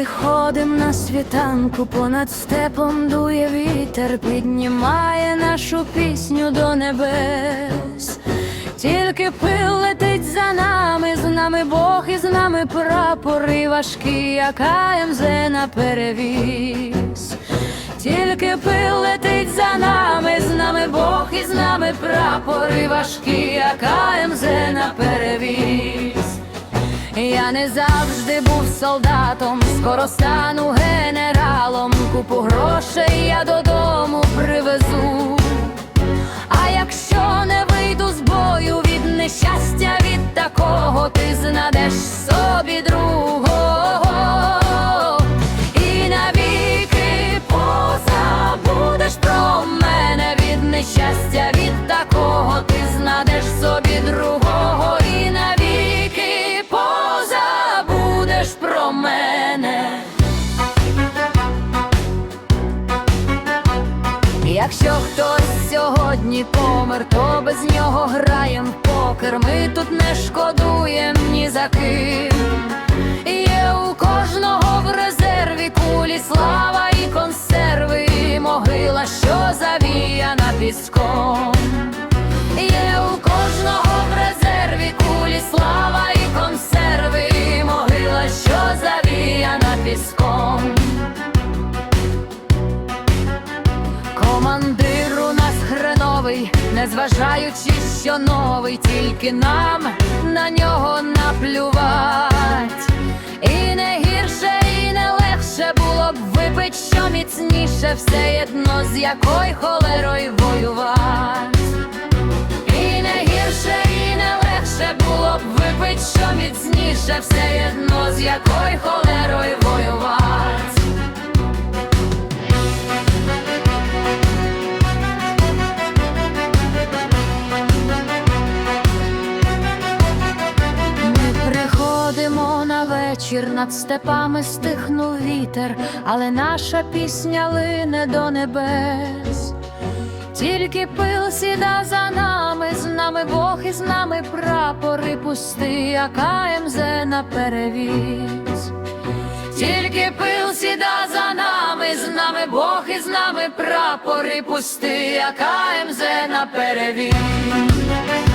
виходим на світанку, понад степом дує вітер, піднімає нашу пісню до небес. Тільки пил летить за нами, з нами Бог і з нами прапори важкі, як АМЗ на перевіз. Тільки пил летить за нами, з нами Бог і з нами прапори важкі, як АМЗ на перевіз. Я не завжди був солдатом, скоро стану генералом, купу грошей я додому привезу. Якщо хтось сьогодні помер, то без нього граєм в покер. Ми тут не шкодуєм ні за ким. Є у кожного в резерві кулі слава і консерви, могила, що завіяна піском. Є у кожного в резерві кулі слава і Командир у нас хреновий, незважаючи, що новий, тільки нам на нього наплювать. І не гірше, і не легше було б випить, що міцніше, все єдно з якою холерою воювать. І не гірше, і не легше було б випить, що міцніше, все єдно з якою холерою воювать. Вечір, над степами стихнув вітер, але наша пісня лине до небес. Тільки пил сіда за нами, з нами Бог і з нами прапори пусти, як АМЗ на перевіз. Тільки пил сіда за нами, з нами Бог і з нами прапори пусти, як АМЗ на перевіз.